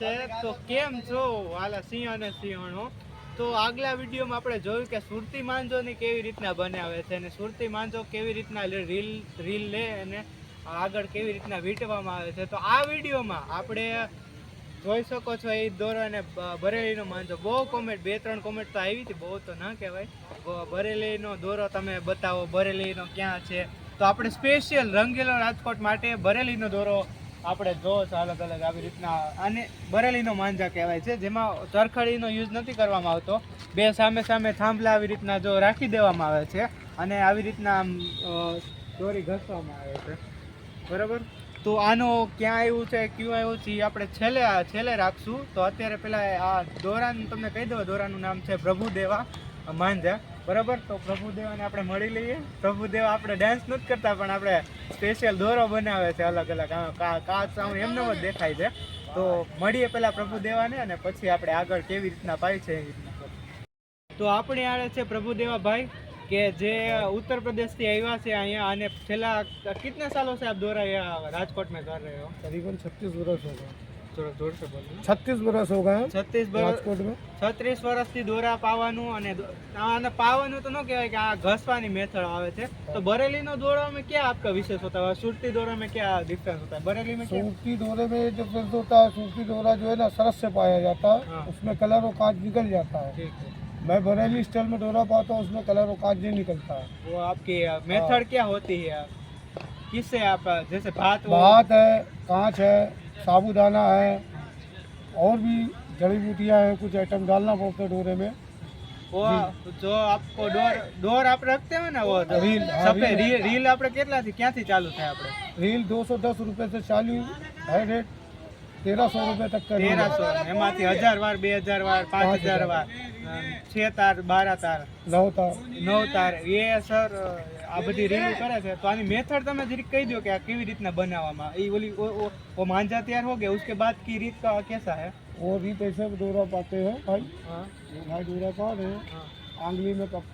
છે. તો કેમ છો? વાલા સિંહ અને સિંહણો તો આગલા વિડીયોમાં આપણે જોયું કે સુરતી માંજોની કેવી રીતના બનાવે છે અને સુરતી માંજો કેવી રીતના રીલ રીલ લે અને આગળ કેવી રીતના વીંટવામાં આવે છે. તો આ વિડીયોમાં આપણે જોઈ શકો છો એ દોરો અને બરેલીનો માંજો. બહુ કોમેન્ટ બે, ત્રણ કોમેન્ટ તો આવી હતી બહુ તો ના કહેવાય. બરેલીનો દોરો તમે બતાવો, બરેલીનો ક્યાં છે? તો આપણે સ્પેશિયલ રંગીલો રાજકોટ માટે બરેલીનો દોરો આપણે જોશ અલગ અલગ આવી રીતના અને બરેલીનો માંજા કહેવાય છે, જેમાં ચરખડીનો યુઝ નથી કરવામાં આવતો. બે સામે સામે થાંભલા આવી રીતના જો રાખી દેવામાં આવે છે અને આવી રીતના આમ દોરી ઘસવામાં આવે છે. બરાબર? તો આનો ક્યાં આવ્યું છે, ક્યું આવ્યું છે એ આપણે છેલ્લે છેલ્લે રાખશું. તો અત્યારે પહેલાં આ દોરાનું, તમને કહી દો દોરાનું નામ છે પ્રભુદેવા માંજા. બરાબર? તો પ્રભુદેવાને આપણે મળી લઈએ. પ્રભુદેવ આપણે ડાન્સ નથી કરતા, પણ આપણે સ્પેશિયલ દોરો બનાવે છે અલગ અલગ. કાચ સામે એમને જ દેખાય છે. તો મળીએ પહેલાં પ્રભુદેવાને અને પછી આપણે આગળ કેવી રીતના પાય છે એ રીતના તો આપણે આડે છે પ્રભુદેવા ભાઈ, કે જે ઉત્તર પ્રદેશથી આવ્યા છે અહીંયા અને છેલ્લા કેટલા સાલો છે આપ દોરા રાજકોટમાં કર રહ્યો? તરીબન છત્રીસ વર્ષ हो करीबन छत्तीस बरस हो गए થોડો જોર से બોલો छत्तीस बरस हो गए છત્રીસ વર્ષ राजकोट में છત્રીસ વર્ષથી દોરા પાવાનું અને દો- આને પાવાનું તો ન કહેવાય કે આ ઘસવાની મેથડ આવે છે તો બરેલીનો દોરા में क्या आपका विशेष होता है सूरती दौरा में क्या डिफरेंस होता है बरेली में क्या सूरती दौरे में डिफरेंस होता है सूरती दौरा जो है ना सरस से पाया जाता हाँ। है उसमें कलर और कांच निकल जाता है ठीक है मैं बरेली स्टाइल में डोरा पाता हूँ उसमें कलर और कांच नहीं निकलता है वो आपकी मेथड क्या होती है किससे आप अ, जैसे भात वो- भात है कांच है साबूदाना है और भी जड़ी बूटियाँ हैं कुछ आइटम डालना पड़ता है डोरे में वो जो आपको डोर डोर आप रखते हो ना वो जो રીલ, હા, સફેદ રીલ. રીલ રીલ આપણે કેટલાથી ક્યાંથી ચાલુ થાય આપણે रील दो सौ दस रुपये से चालू है रेट तेरह सौ रुपये तक का रील है। તેરસો એમાંથી હજાર વાર બે હજાર વાર પાંચ પાંચ હજાર હજાર. વાર છ તાર બાર તાર नौ था નવ તાર એ સર આ બધી રીલ કરે છે તો આની મેથડ તમે જરીક કહી દો કે આ કેવી રીતના બનાવવામાં એ ઓલી ઓ- ઓ- वो मांझा तैयार हो गया उसके बाद की रीत का कैसा है वो रीत ऐसे डोरा पाते हैं भाई हाँ, ये भाई डोरा पा रहे हैं हाँ। आंगली में कप,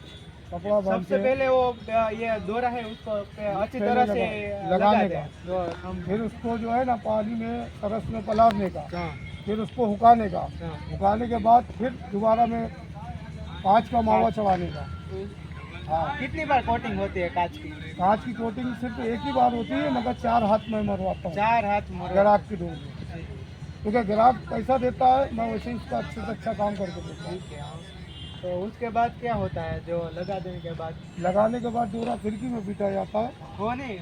कपड़ा बांधते सबसे हैं पहले वो अ, ये दोरा है उसको पे अच्छी पहले तरह से लगा- लगा लगाने दे का। जो हम फिर उसको जो है ना पानी में सरस में पलारने का हाँ, फिर उसको हुकाने का हाँ। हुकाने के बाद फिर दोबारा में कांच का मावा चढ़ाने का। हाँ। कितनी बार कोटिंग होती है कांच की? कांच की कोटिंग सिर्फ़ एक ही बार होती है मगर चार हाथ में मरवाता हूँ। चार हाथ ग्राहक की डोर। में क्योंकि ग्राहक पैसा देता है मैं वैसे उसका अच्छे से अच्छा काम करके देता हाँ। तो उसके बाद क्या होता है? जो लगा देने के बाद लगाने के बाद डोरा खिड़की में बिठा जाता है। वो नहीं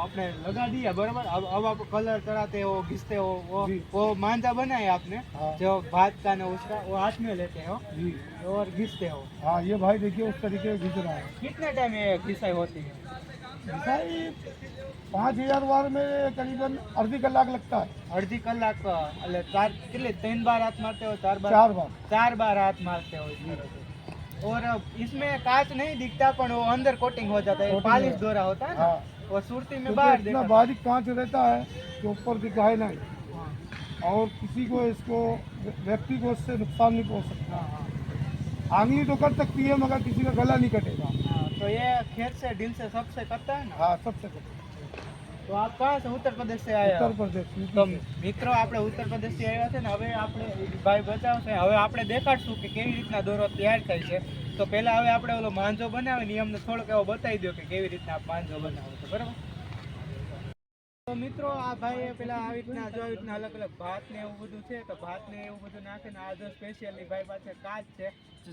आपने लगा दिया बराबर। अब अब आप कलर चढ़ाते हो घिसते हो वो वो मांझा बनाए आपने हाँ। जो भात का ना उसका वो हाथ में लेते हो जी। और घिसते हो। हाँ ये भाई देखिए उस तरीके से घिस रहा है। कितने टाइम ये घिसाई होती है? घिसाई पाँच हज़ार बार में करीबन अर्धी कलाक लगता है। अर्धी कलाक चार कितने? तीन बार हाथ मारते हो चार बार? चार बार। चार बार हाथ मारते हो और इसमें कांच नहीं दिखता पर वो अंदर कोटिंग हो जाता है पालिश हो- दोरा होता है ना। हाँ। वो सुरती में बाहर इतना बारीक कांच रहता है कि ऊपर दिखाए नहीं हाँ, और किसी को इसको व्यक्ति को इससे नुकसान नहीं पहुँच सकता। हाँ, हाँ। आंगली तो कर सकती है मगर किसी का गला नहीं कटेगा। हाँ, तो ये खेत से दिल से सबसे करता है ना। हाँ सबसे कटे તો આપ કहाँ से उत्तर प्रदेश से आया उत्तर प्रदेश તો મિત્રો આપણે ઉત્તર પ્રદેશથી આવ્યા છે ને હવે આપણે ભાઈ બતાવશે હવે આપણે દેખાડશું કે કેવી રીતના દોરો તૈયાર થાય છે. તો પહેલાં હવે આપણે ઓલો માંજો બનાવે ને એમને થોડોક એવો બતાવી દો કે કેવી રીતના માંજો બનાવો છો. બરાબર? તો મિત્રો, આ ભાઈએ પેલા આવી રીતના જો આવી રીતના અલગ અલગ ભાત ને એવું બધું છે, તો ભાત ને એવું બધું નાખે ને આ જો સ્પેશિયલી ભાઈ પાસે કાચ છે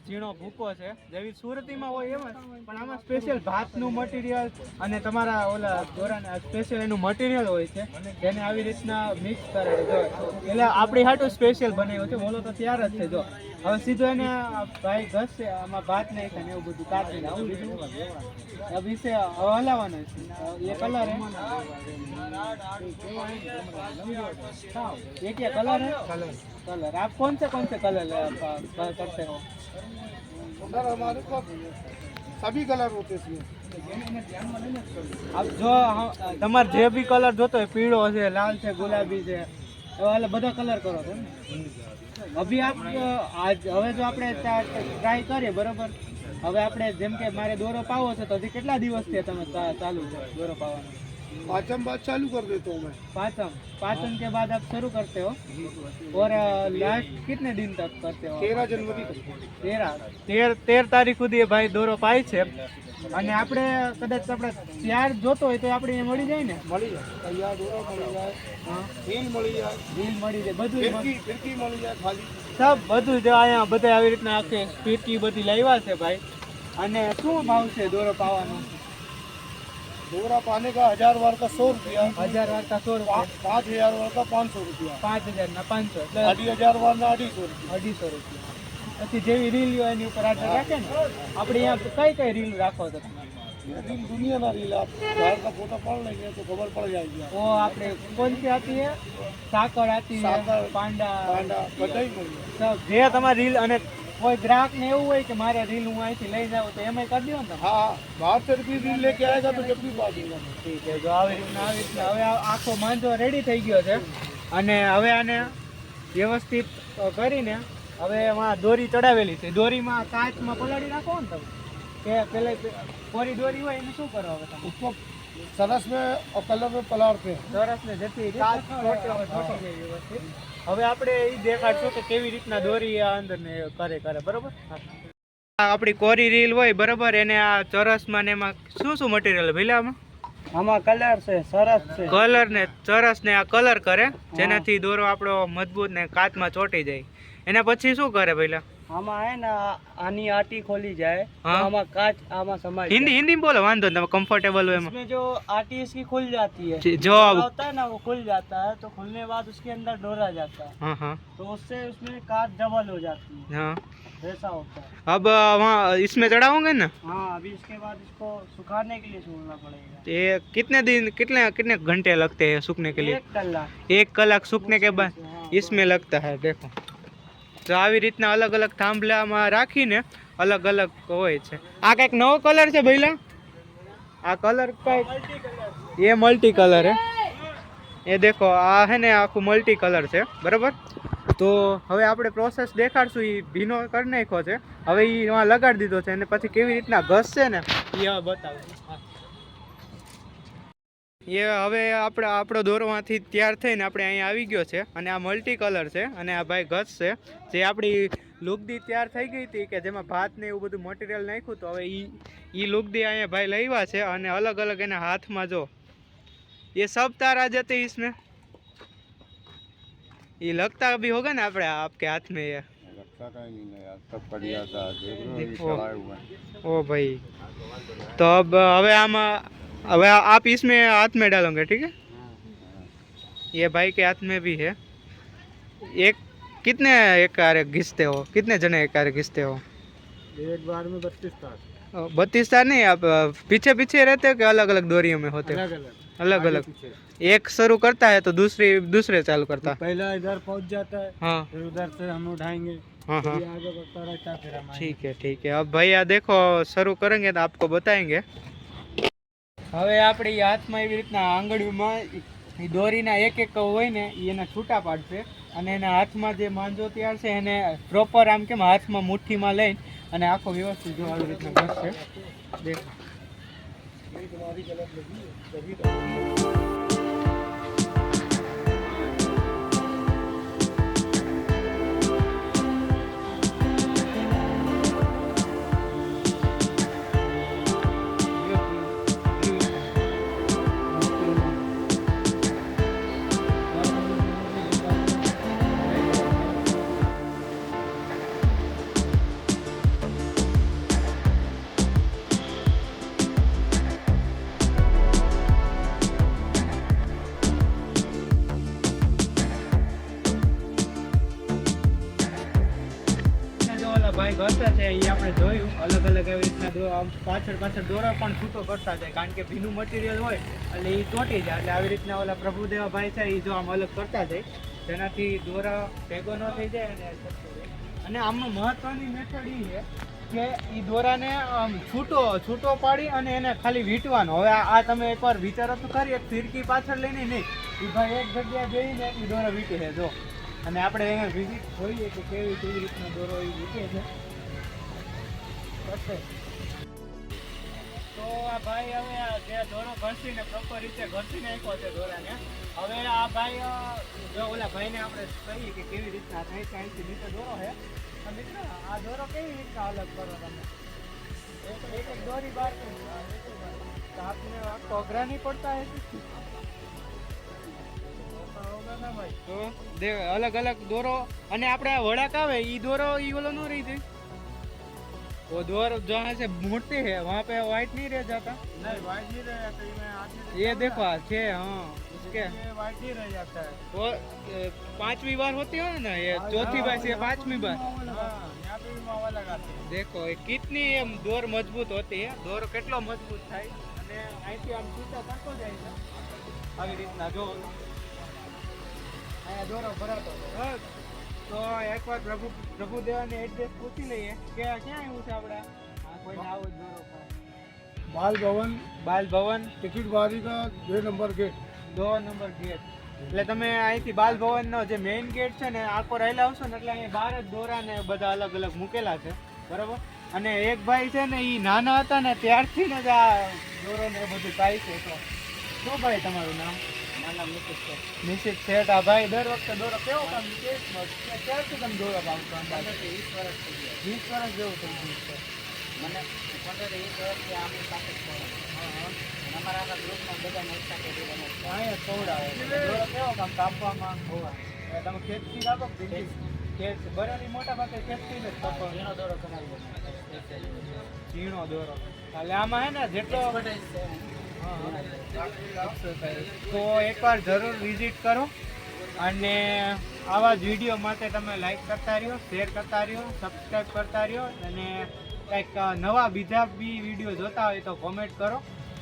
ઝીણો ભૂકો છે. જેવી સુરતીમાં હોય એમ જ, પણ આમાં સ્પેશિયલ ભાતનું મટીરિયલ અને તમારા ઓલા દોરાના સ્પેશિયલ એનું મટીરિયલ હોય છે, જેને આવી રીતના મિક્સ કરે જો, એટલે આપણી હાટું સ્પેશિયલ બનાવ્યું છે, બોલો તો ત્યાર જ છે, જો. હવે સીધો એને આ ભાઈ ઘસશે આમાં ભાત નાખે ને એવું બધું કાઢી નાખે બીજું अब इसे हलावाना है ये कलर है ये क्या कलर है कलर कलर आप कौन से कौन से कलर करते हो उधर हमारे पास सभी कलर होते हैं इसमें આપ જો હ- તમારે જે બી કલર જોતો હોય પીળો છે લાલ છે ગુલાબી છે એવા એટલે બધા કલર કરો છો ને અભી આપ આજ, હવે જો આપણે ટ્રાય કરીએ, બરોબર? હવે આપણે જેમ કે મારે દોરો પાવો છે, તો હજી કેટલા દિવસથી તમે ચાલુ છે, દોરો પાવાનો? पाचम बात चालू कर देता हूँ मैं पाँचम पाँचम के बाद आप शुरू करते हो और लास्ट कितने दिन तक करते हो तेरह जनवरी तक તેરા તેર તેર તારીખ સુધી એ ભાઈ દોરો પાય છે અને આપણે કદાચ આપણે ત્યાર જોતો હોય તો આપણે અહીંયા મળી જાય ને મળી જાય તૈયાર દોરો મળી જાય હા રીલ મળી જાય રીલ મળી જાય બધું જ ફિરકી ફિરકી મળી જાય ખાલી સબ બધું જ અહીંયા બધા આવી રીતના આખી ફીરકી બધી લાવ્યા છે ભાઈ અને શું ભાવ છે દોરો પાવાનો दोरा पाने का હજાર વાર का સો રૂપિયા હજાર વાર का સો રૂપિયા પાંચ હજાર વાર का પાંચસો રૂપિયા પાંચ હજાર ના પાંચસો એટલે અઢી હજાર વાર ના અઢીસો રૂપિયા અઢીસો રૂપિયા પછી જેવી રીલ હોય એની ઉપર આટલા રાખે ને આપણે અહીંયા કઈ કઈ રીલ રાખો છો રીલ દુનિયાના રીલ બહાર કા ફોટો પડ લઈએ તો ખબર પડ જાય ઓ આપણે કોણ સી આતી હે સાકર આતી હે પાંડા. પાંડા બધાઈ જે તમારી રીલ અને કોઈ ગ્રાહક ને એવું હોય કે મારે રીલ હું અહીંથી લઈ જાઉં તો એમાં કરી દો ને હા બાર રૂપિયા રીલ લેકે આવેગા તો જબકી બાજુ ઠીક છે જો આવી રીતના આવી રીતના. હવે આખો માંજો રેડી થઈ ગયો છે. અને હવે આને વ્યવસ્થિત કરીને હવે એમાં દોરી ચડાવેલી છે. દોરીમાં કાચમાં પલાળી રાખો ને તમે. કે પેલા કોરી દોરી હોય એને શું કરો હવે તમે उसको सरस में और कलर में पलाड़ते हैं સરસ ને જતી કાચ ચોટે હવે ચોટી જાય વ્યવસ્થિત હવે આપણે એ દેખાડશું કે કેવી રીતના દોરી આ અંદર ને કરે કરે બરોબર આપણી કોરી રીલ હોય બરોબર એને આ ચરસમાં ને એમાં શું શું મટીરિયલ ભઈલા આમાં આમાં કલર છે સરસ છે કલર ને ચરસ ને આ કલર કરે જેનાથી દોરો આપણો મજબૂત ને કાચમાં ચોટી જાય એના પછી શું કરે ભઈલા આમાં હે ને આની આટી ખોલી જાય हाँ। આમાં કાચ આમાં સમાય હિન્દી હિન્દી બોલો વાંધો નહીં તમે કમ્ફર્ટેબલ હોય એમાં इसमें जो आटी इसकी खुल जाती है जी, जो डोरा होता है ना वो खुल जाता है तो खुलने के बाद उसके अंदर डोरा जाता है हाँ हाँ तो उससे उसमें काच डबल हो जाती है हाँ ऐसा होता है अब वहाँ इसमें चढ़ाओगे ना हाँ अभी इसके बाद इसको सुखाने के लिए छोड़ना पड़ेगा ये कितने दिन कितने कितने घंटे लगते हैं सूखने के लिए एक कलाक एक कलाक सूखने के बाद हाँ, इसमें लगता है देखो તો આવી રીતના અલગ અલગ થાંભલામાં રાખીને અલગ અલગ હોય છે. આ કંઈક નવો કલર છે ભૈલા? આ કલર કંઈક એ મલ્ટી કલર હે. એ દેખો, આ હે ને આખું મલ્ટી કલર છે, બરાબર? તો હવે આપણે પ્રોસેસ દેખાડશું એ ભીનો કરી નાખ્યો છે. હવે એ લગાડી દીધો છે અને પછી કેવી રીતના ઘસશે ને એ બતાવું. એ હવે આપણે આપણો દોરવાથી તૈયાર થઈને આપણે અહીંયા આવી ગયો છે. અને આ મલ્ટી કલર છે અને આ ભાઈ ઘસ છે. જે આપણી લુગદી તૈયાર થઈ ગઈ હતી કે જેમાં ભાત ને એવું બધું મટીરિયલ નાખ્યું તો હવે એ એ લુગદી અહીંયા ભાઈ લેવા છે અને અલગ અલગ એના હાથમાં જો. એ સબ તારા જતે ઈસમે એ લગતા બી હોગા ને આપણે આપકે હાથમાં એ. યે ભાઈ. તો હવે આમાં अब आप इसमें हाथ में डालोगे ठीक है? ये भाई के हाथ में भी है। एक कितने एक कार्य घिसते हो? कितने जने एक कार्य घिसते हो? एक बार में बत्तीस तार। बत्तीस तार नहीं आप पीछे पीछे रहते हो कि अलग अलग डोरियों में होते हो? अलग अलग अलग अलग एक शुरू करता है तो दूसरी दूसरे चालू करता है? पहला इधर पहुँच जाता है हाँ। फिर उधर से हम उठाएँगे। हाँ हाँ। आगे बढ़ता रहता है फिर ठीक है ठीक है। अब भैया देखो शुरू करेंगे तो आपको बताएँगे। હવે આપણે એ હાથમાં એવી રીતના આંગળીમાં એ દોરીના એક એક હોય ને એને છૂટા પાડશે અને એના હાથમાં જે માંજો તૈયાર છે, એને પ્રોપર આમ કેમ હાથમાં મુઠ્ઠીમાં લઈને અને આખો વ્યવસ્થિત જો આવી રીતના ઘસશે. દેખો પાછળ પાછળ દોરા પણ છૂટો કરતા જાય, કારણ કે ભીનું મટીરિયલ હોય એટલે એ તોટી જાય. એટલે આવી રીતના ઓલા પ્રભુદેવા ભાઈ છે એ જો આમ અલગ કરતા જાય, જેનાથી દોરા ભેગો ન થઈ જાય અને અને આમાં મહત્વની મેથડ એ છે કે એ દોરાને આમ છૂટો છૂટો પાડી અને એને ખાલી વીંટવાનો. હવે આ તમે એકવાર વિચારો તો ખરી, એક ફિરકી પાછળ લઈને નહીં એ ભાઈ એક જગ્યાએ જઈને એ દોરા વીંટે છે, જો. અને આપણે એને વિઝિટ જોઈએ કે કેવી કેવી રીતના દોરો એ વીંટે છે. Perfect. તો આ ભાઈ હવે જે દોરો ઘસીને પ્રોપર રીતે ઘસી નાખ્યો છે દોરાને. હવે આ ભાઈ જો ઓલા ભાઈને આપણે કહીએ કે કેવી રીતના થાય અહીંથી નીચે દોરો છે. મિત્રો, આ દોરો કેવી રીતના અલગ કરો તમે? એક એક દોરી તો આપને અઘરા નહીં પડતા હે? અલગ અલગ દોરો. અને આપણે આ વડાક આવે, ઈ દોરો ઈ ઓલો નો રહી જાય. वो दौर जहाँ से मोड़ते हैं वहाँ पे वाइट नहीं रह जाता नहीं वाइट नहीं रह जाता मैं आगे ये देखो छः हाँ उसके ये वाइट नहीं रह जाता है वो अ, पांचवी बार होती हो ना ये चौथी बार से पांचवी बार हाँ, यहाँ पे भी मावा लगाते हैं देखो ये कितनी એમ દોર મજબૂત હોતી है દોર કેટલો મજબૂત થાય અને અહીંથી આમ છૂટા કરતો જાય છે આવી રીતના જો અહીંયા દોરો ભરાતો બસ. તો એક વાર પ્રભુ પ્રભુ દેવાને એડ્રેસ પૂછી લઈએ કે ક્યાં આવ્યું છે આપણે? આ કોઈ આવો જ ન બાલ ભવન. બાલ ભવન. ટિકિટ વારિકા બે નંબર ગેટ. દો નંબર ગેટ. એટલે તમે અહીંથી બાલ ભવનનો જે મેઇન ગેટ છે ને આખો રહેલા આવશો ને એટલે અહીંયા બહાર જ દોરા ને બધા અલગ અલગ મૂકેલા છે. બરાબર? અને એક ભાઈ છે ને એ નાના હતા ને ત્યારથી ને જ આ દોરો ને બધું થાય છે તો. શું ભાઈ તમારું નામ? નિશ્ચિત શેઠ આ ભાઈ દર વખતે દોરો કેવો કામ? ક્યારથી તમે દોરો અંદાજે? વીસ વર્ષ વીસ વર્ષ જેવું થઈ ગયું છે. મને પંદર વીસ વર્ષથી આમની. અને અમારા આખા ગ્રુપમાં રહેવાનું છે. અહીંયા ખવડાવે દોરો કેવો કામ? કાપવામાં એ તમે ખેતથી રાખો કે બીજી? ખેત બરાબર મોટા ભાગે ખેતથી જ કપો. ઝીણો દોરો કરાવી ઝીણો દોરો. એટલે આમાં હે ને જેટલો Expertise છે. તો એકવાર જરૂર વિઝિટ કરો અને આવા જ વીડિયો માટે તમે લાઈક કરતા રહ્યો શેર કરતા રહ્યો સબસ્ક્રાઈબ કરતા રહ્યો અને કંઈક નવા બીજા બી વીડિયો જોતા હોય તો કોમેન્ટ કરો.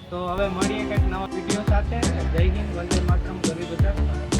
તો હવે મળીએ કંઈક નવા વીડિયો સાથે. જય હિન્દ, વંદે માતરમ ગરીબ બધા